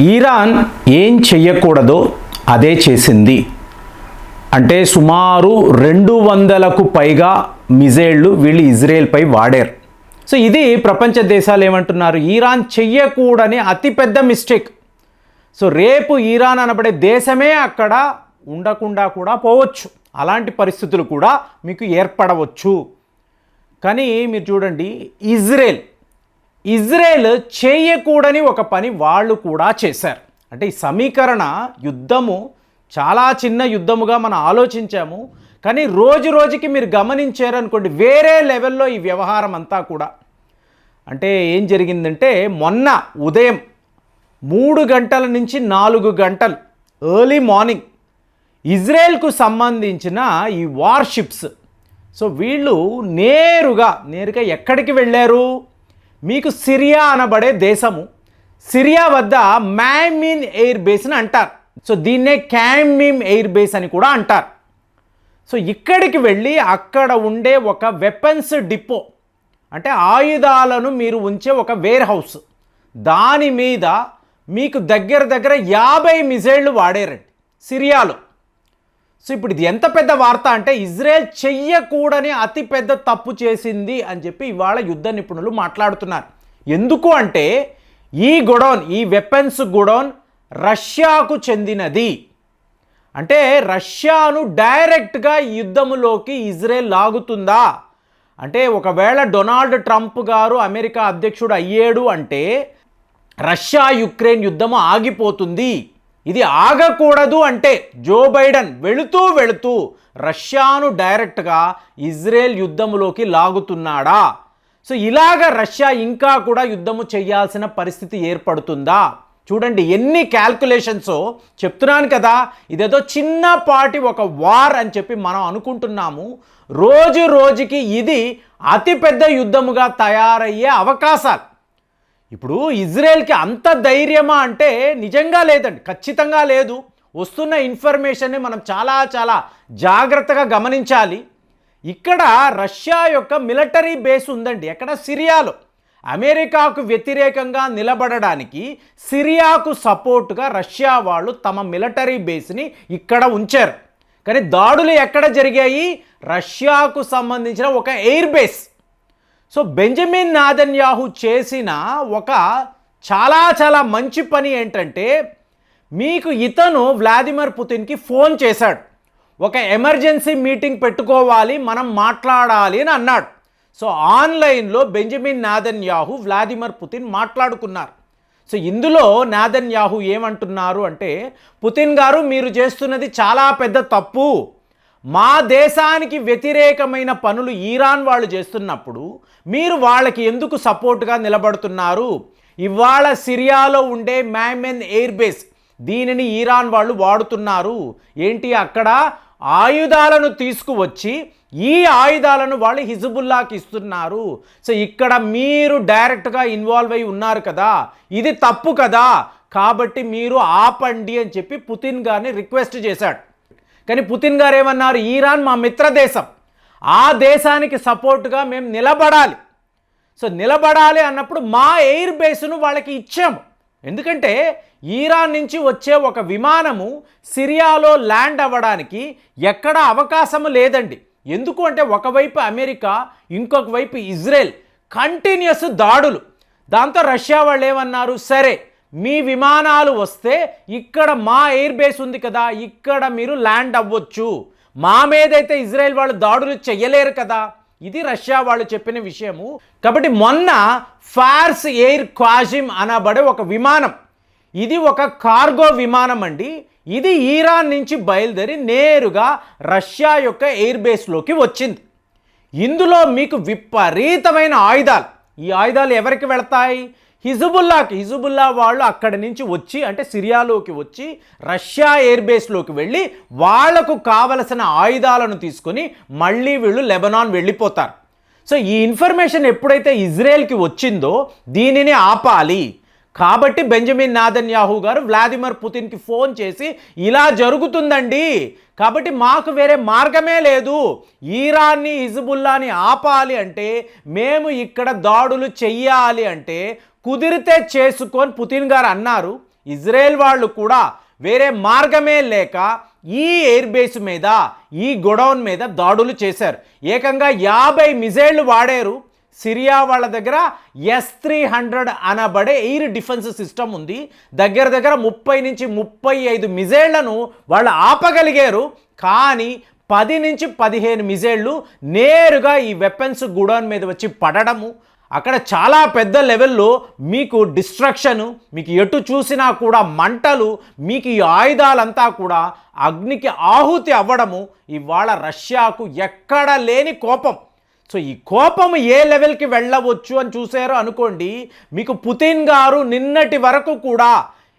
ఈరాన్ ఏం చెయ్యకూడదో అదే చేసింది. అంటే సుమారు రెండు వందలకు పైగా మిజైళ్ళు వీళ్ళు ఇజ్రాయెల్పై వాడారు. సో ఇది ప్రపంచ దేశాలు ఏమంటున్నారు? ఈరాన్ చెయ్యకూడని అతిపెద్ద మిస్టేక్. సో రేపు ఈరాన్ అనబడే దేశమే అక్కడ ఉండకుండా కూడా పోవచ్చు. అలాంటి పరిస్థితులు కూడా మీకు ఏర్పడవచ్చు. కానీ మీరు చూడండి ఇజ్రాయెల్ ఇజ్రాయెల్ చేయకూడని ఒక పని వాళ్ళు కూడా చేశారు. అంటే ఈ సమీకరణ యుద్ధము చాలా చిన్న యుద్ధముగా మనం ఆలోచించాము కానీ రోజు రోజుకి మీరు గమనించారనుకోండి వేరే లెవెల్లో ఈ వ్యవహారం అంతా కూడా. అంటే ఏం జరిగిందంటే మొన్న ఉదయం మూడు గంటల నుంచి నాలుగు గంటలు ఎర్లీ మార్నింగ్ ఇజ్రాయెల్కు సంబంధించిన ఈ వార్షిప్స్ సో వీళ్ళు నేరుగా నేరుగా ఎక్కడికి వెళ్ళారు? మీకు సిరియా అనబడే దేశము. సిరియా వద్ద మ్యామిన్ ఎయిర్ బేస్ని అంటారు. సో దీన్నే క్యామిమ్ ఎయిర్ బేస్ అని కూడా అంటారు. సో ఇక్కడికి వెళ్ళి అక్కడ ఉండే ఒక వెపన్స్ డిపో అంటే ఆయుధాలను మీరు ఉంచే ఒక వేర్ హౌస్ దాని మీద మీకు దగ్గర దగ్గర యాభై మిజైళ్ళు వాడారండి సిరియాలో. సో ఇప్పుడు ఇది ఎంత పెద్ద వార్త అంటే ఇజ్రాయెల్ చెయ్యకూడని అతిపెద్ద తప్పు చేసింది అని చెప్పి ఇవాళ యుద్ధ నిపుణులు మాట్లాడుతున్నారు. ఎందుకు అంటే ఈ గొడౌన్ ఈ వెపన్స్ గొడౌన్ రష్యాకు చెందినది. అంటే రష్యాను డైరెక్ట్గా ఈ యుద్ధములోకి ఇజ్రాయెల్ లాగుతుందా? అంటే ఒకవేళ డొనాల్డ్ ట్రంప్ గారు అమెరికా అధ్యక్షుడు అయ్యాడు అంటే రష్యా యుక్రెయిన్ యుద్ధం ఆగిపోతుంది. ఇది ఆగకూడదు అంటే జో బైడెన్ వెళుతూ వెళుతూ రష్యాను డైరెక్ట్గా ఇజ్రాయెల్ యుద్ధములోకి లాగుతున్నాడా? సో ఇలాగ రష్యా ఇంకా కూడా యుద్ధము చేయాల్సిన పరిస్థితి ఏర్పడుతుందా? చూడండి ఎన్ని క్యాల్కులేషన్స్ చెప్తున్నాను కదా ఇదేదో చిన్నపాటి ఒక వార్ అని చెప్పి మనం అనుకుంటున్నాము. రోజు రోజుకి ఇది అతిపెద్ద యుద్ధముగా తయారయ్యే అవకాశాలు. ఇప్పుడు ఇజ్రాయెల్కి అంత ధైర్యమా అంటే నిజంగా లేదండి ఖచ్చితంగా లేదు. వస్తున్న ఇన్ఫర్మేషన్ని మనం చాలా చాలా జాగ్రత్తగా గమనించాలి. ఇక్కడ రష్యా యొక్క మిలిటరీ బేస్ ఉందండి ఎక్కడ? సిరియాలో. అమెరికాకు వ్యతిరేకంగా నిలబడడానికి సిరియాకు సపోర్టుగా రష్యా వాళ్ళు తమ మిలిటరీ బేస్ని ఇక్కడ ఉంచారు. కానీ దాడులు ఎక్కడ జరిగాయి? రష్యాకు సంబంధించిన ఒక air base. So Benjamin Netanyahu చేసిన ఒక చాలా చాలా మంచి పని ఏంటంటే మీకు ఇతను వ్లాదిమిర్ పుతిన్కి ఫోన్ చేశాడు. ఒక ఎమర్జెన్సీ మీటింగ్ పెట్టుకోవాలి మనం మాట్లాడాలి అని అన్నాడు. సో ఆన్లైన్లో బెంజమిన్ నాదన్యాహు వ్లాదిమిర్ పుతిన్ మాట్లాడుకున్నారు. సో ఇందులో నాదన్యాహు ఏమంటున్నారు అంటే పుతిన్ గారు మీరు చేస్తున్నది చాలా పెద్ద తప్పు. మా దేశానికి వ్యతిరేకమైన పనులు ఈరాన్ వాళ్ళు చేస్తున్నప్పుడు మీరు వాళ్ళకి ఎందుకు సపోర్ట్గా నిలబడుతున్నారు? ఇవాళ సిరియాలో ఉండే మ్యామెన్ ఎయిర్ బేస్ దీనిని ఈరాన్ వాళ్ళు వాడుతున్నారు. ఏంటి అక్కడ? ఆయుధాలను తీసుకువచ్చి ఈ ఆయుధాలను వాళ్ళు హిజబుల్లాకి ఇస్తున్నారు. సో ఇక్కడ మీరు డైరెక్ట్గా ఇన్వాల్వ్ అయి ఉన్నారు కదా? ఇది తప్పు కదా? కాబట్టి మీరు ఆపండి అని చెప్పి పుతిన్ గారిని రిక్వెస్ట్ చేశాడు. కానీ పుతిన్ గారు ఏమన్నారు? ఈరాన్ మా మిత్ర దేశం. ఆ దేశానికి సపోర్టుగా మేము నిలబడాలి. సో నిలబడాలి అన్నప్పుడు మా ఎయిర్ బేస్ను వాళ్ళకి ఇచ్చాము. ఎందుకంటే ఈరాన్ నుంచి వచ్చే ఒక విమానము సిరియాలో ల్యాండ్ అవ్వడానికి ఎక్కడ అవకాశం లేదండి. ఎందుకు అంటే ఒకవైపు అమెరికా ఇంకొక వైపు ఇజ్రాయెల్. కంటిన్యూస్ దాడులు. దాంతో రష్యా వాళ్ళు ఏమన్నారు? సరే మీ విమానాలు వస్తే ఇక్కడ మా ఎయిర్ బేస్ ఉంది కదా ఇక్కడ మీరు ల్యాండ్ అవ్వచ్చు. మా మీదైతే ఇజ్రాయెల్ వాళ్ళు దాడులు చెయ్యలేరు కదా. ఇది రష్యా వాళ్ళు చెప్పిన విషయము. కాబట్టి మొన్న ఫార్స్ ఎయిర్ క్వాజిమ్ అనబడే ఒక విమానం. ఇది ఒక కార్గో విమానం అండి. ఇది ఈరాన్ నుంచి బయలుదేరి నేరుగా రష్యా యొక్క ఎయిర్ బేస్లోకి వచ్చింది. ఇందులో మీకు విపరీతమైన ఆయుధాలు. ఈ ఆయుధాలు ఎవరికి వెళతాయి? హిజుబుల్లాకి హిజుబుల్లా వాళ్ళు అక్కడి నుంచి వచ్చి అంటే సిరియాలోకి వచ్చి రష్యా ఎయిర్ బేస్లోకి వెళ్ళి వాళ్ళకు కావలసిన ఆయుధాలను తీసుకొని మళ్ళీ వీళ్ళు లెబనాన్ వెళ్ళిపోతారు. సో ఈ ఇన్ఫర్మేషన్ ఎప్పుడైతే ఇజ్రాయెల్కి వచ్చిందో దీనిని ఆపాలి. కాబట్టి బెంజమిన్ నాదన్ యాహూ గారు వ్లాదిమిర్ పుతిన్కి ఫోన్ చేసి ఇలా జరుగుతుందండి. కాబట్టి మాకు వేరే మార్గమే లేదు. ఈరాన్ని హిజ్బుల్లాని ఆపాలి అంటే మేము ఇక్కడ దాడులు చెయ్యాలి అంటే కుదిరితే చేసుకొని పుతిన్ గారు అన్నారు ఇజ్రాయెల్ వాళ్ళు కూడా వేరే మార్గమే లేక ఈ ఎయిర్ బేస్ మీద ఈ గొడౌన్ మీద దాడులు చేశారు. ఏకంగా యాభై మిజైళ్ళు వాడారు. సిరియా వాళ్ళ దగ్గర ఎస్ త్రీ హండ్రెడ్ అనబడే ఎయిర్ డిఫెన్స్ సిస్టమ్ ఉంది. దగ్గర దగ్గర ముప్పై నుంచి ముప్పై ఐదు మిజైళ్ళను వాళ్ళు ఆపగలిగారు. కానీ పది నుంచి పదిహేను మిజైళ్ళు నేరుగా ఈ వెపన్స్ గుడౌన్ మీద వచ్చి పడడము అక్కడ చాలా పెద్ద లెవెల్లో మీకు డిస్ట్రక్షను మీకు ఎటు చూసినా కూడా మంటలు మీకు ఈ ఆయుధాలంతా కూడా అగ్నికి ఆహుతి అవ్వడము ఇవాళ రష్యాకు ఎక్కడ లేని కోపం. సో ఈ కోపం ఏ లెవెల్కి వెళ్ళవచ్చు అని చూసారో అనుకోండి మీకు పుతిన్ గారు నిన్నటి వరకు కూడా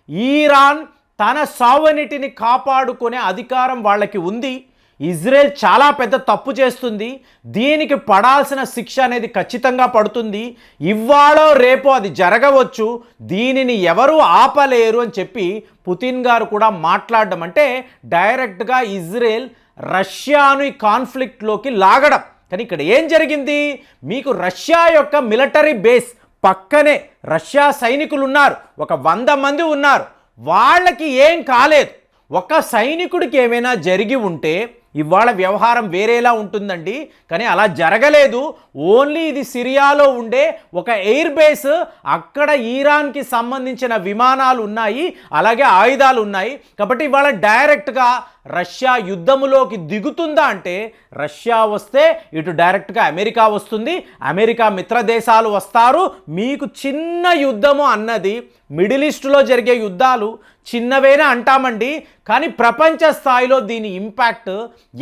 ఈరాన్ తన సావనిటిని కాపాడుకునే అధికారం వాళ్ళకి ఉంది. ఇజ్రాయెల్ చాలా పెద్ద తప్పు చేస్తుంది. దీనికి పడాల్సిన శిక్ష అనేది ఖచ్చితంగా పడుతుంది. ఇవాళో రేపో అది జరగవచ్చు. దీనిని ఎవరు ఆపలేరు అని చెప్పి పుతిన్ గారు కూడా మాట్లాడడం అంటే డైరెక్ట్గా ఇజ్రాయెల్ రష్యాను ఈ కాన్ఫ్లిక్ట్లోకి లాగడం. కానీ ఇక్కడ ఏం జరిగింది? మీకు రష్యా యొక్క మిలిటరీ బేస్ పక్కనే రష్యా సైనికులు ఉన్నారు. ఒక వంద మంది ఉన్నారు. వాళ్ళకి ఏం కాలేదు. ఒక సైనికుడికి ఏమైనా జరిగి ఉంటే ఇవాళ వ్యవహారం వేరేలా ఉంటుందండి. కానీ అలా జరగలేదు. ఓన్లీ ఇది సిరియాలో ఉండే ఒక ఎయిర్ బేస్ అక్కడ ఈరాన్కి సంబంధించిన విమానాలు ఉన్నాయి. అలాగే ఆయుధాలు ఉన్నాయి. కాబట్టి ఇవాళ డైరెక్ట్గా రష్యా యుద్ధములోకి దిగుతుందా అంటే రష్యా వస్తే ఇటు డైరెక్ట్గా అమెరికా వస్తుంది. అమెరికా మిత్ర దేశాలు వస్తారు. మీకు చిన్న యుద్ధము అన్నది మిడిల్ ఈస్ట్లో జరిగే యుద్ధాలు చిన్నవేనా అంటామండి. కానీ ప్రపంచ స్థాయిలో దీని ఇంపాక్ట్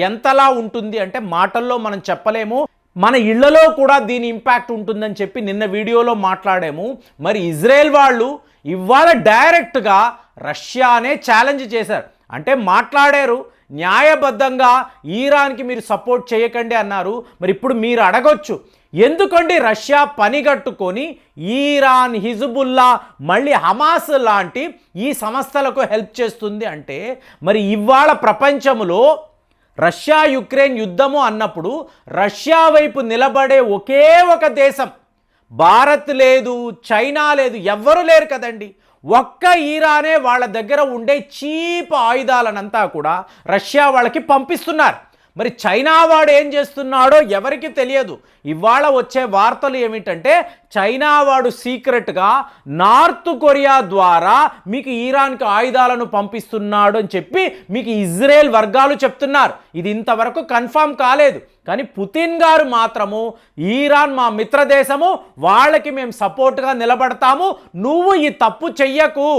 ఎంతలా ఉంటుంది అంటే మాటల్లో మనం చెప్పలేము. మన ఇళ్ళలో కూడా దీని ఇంపాక్ట్ ఉంటుందని చెప్పి నిన్న వీడియోలో మాట్లాడాము. మరి ఇజ్రాయెల్ వాళ్ళు ఇవాళ డైరెక్ట్గా రష్యానే ఛాలెంజ్ చేశారు. అంటే మాట్లాడారు న్యాయబద్ధంగా ఈరాన్కి మీరు సపోర్ట్ చేయకండి అన్నారు. మరి ఇప్పుడు మీరు అడగొచ్చు ఎందుకండి రష్యా పనిగట్టుకొని ఈరాన్ హిజుబుల్లా మళ్ళీ హమాస్ లాంటి ఈ సంస్థలకు హెల్ప్ చేస్తుంది అంటే మరి ఇవాళ ప్రపంచంలో రష్యా యుక్రెయిన్ యుద్ధము అన్నప్పుడు రష్యా వైపు నిలబడే ఒకే ఒక దేశం. భారత్ లేదు చైనా లేదు ఎవ్వరు లేరు కదండి. ఒక్క ఈరానే వాళ్ళ దగ్గర ఉండే చీప్ ఆయుధాలనంతా కూడా రష్యా వాళ్ళకి పంపిస్తున్నారు. మరి చైనా వాడు ఏం చేస్తున్నాడో ఎవరికి తెలియదు. ఇవాళ వచ్చే వార్తలు ఏమిటంటే చైనా వాడు సీక్రెట్గా నార్త్ కొరియా ద్వారా మీకు ఈరాన్కి ఆయుధాలను పంపిస్తున్నాడు అని చెప్పి మీకు ఇజ్రాయెల్ వర్గాలు చెప్తున్నారు. ఇది ఇంతవరకు కన్ఫామ్ కాలేదు. కానీ పుతిన్ గారు మాత్రము ఈరాన్ మా మిత్రదేశము వాళ్ళకి మేము సపోర్ట్గా నిలబడతాము. నువ్వు ఈ తప్పు చెయ్యకు.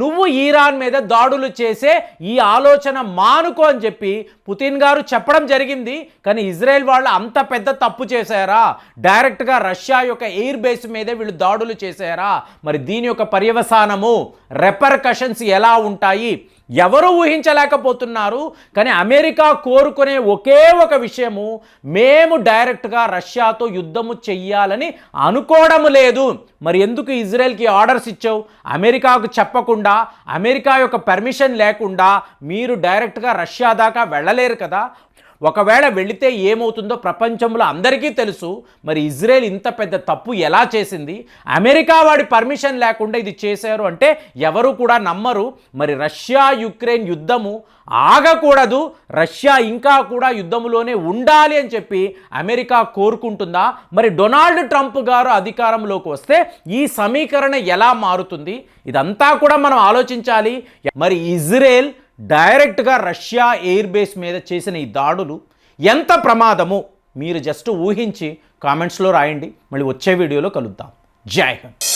నువ్వు ఈరాన్ మీద దాడులు చేసే ఈ ఆలోచన మానుకో అని చెప్పి పుతిన్ గారు చెప్పడం జరిగింది. కానీ ఇజ్రాయెల్ వాళ్ళు అంత పెద్ద తప్పు చేశారా? డైరెక్ట్గా రష్యా యొక్క ఎయిర్ బేస్ మీద వీళ్ళు దాడులు చేశారా? మరి దీని యొక్క పర్యవసానము రెపర్కషన్స్ ఎలా ఉంటాయి? ఎవరు ఊహించలేకపోతున్నారు కానీ అమెరికా కోరుకునే ఒకే ఒక విషయము మేము డైరెక్ట్గా రష్యాతో యుద్ధము చెయ్యాలని అనుకోవడం లేదు. మరి ఎందుకు ఇజ్రాయెల్కి ఆర్డర్స్ ఇచ్చావు? అమెరికాకు చెప్పకుండా అమెరికా యొక్క పర్మిషన్ లేకుండా మీరు డైరెక్ట్గా రష్యా దాకా వెళ్ళలేరు కదా? ఒకవేళ వెళితే ఏమవుతుందో ప్రపంచంలో అందరికీ తెలుసు. మరి ఇజ్రాయెల్ ఇంత పెద్ద తప్పు ఎలా చేసింది? అమెరికా వాడి పర్మిషన్ లేకుండా ఇది చేశారు అంటే ఎవరు కూడా నమ్మరు. మరి రష్యా యుక్రెయిన్ యుద్ధము ఆగకూడదు. రష్యా ఇంకా కూడా యుద్ధంలోనే ఉండాలి అని చెప్పి అమెరికా కోరుకుంటుందా? మరి డొనాల్డ్ ట్రంప్ గారు అధికారంలోకి వస్తే ఈ సమీకరణ ఎలా మారుతుంది? ఇదంతా కూడా మనం ఆలోచించాలి. మరి ఇజ్రాయెల్ డైరెక్ట్గా రష్యా ఎయిర్ బేస్ మీద చేసిన ఈ దాడులు ఎంత ప్రమాదము మీరు జస్ట్ ఊహించి కామెంట్స్లో రాయండి. మళ్ళీ వచ్చే వీడియోలో కలుద్దాం. జై హింద్.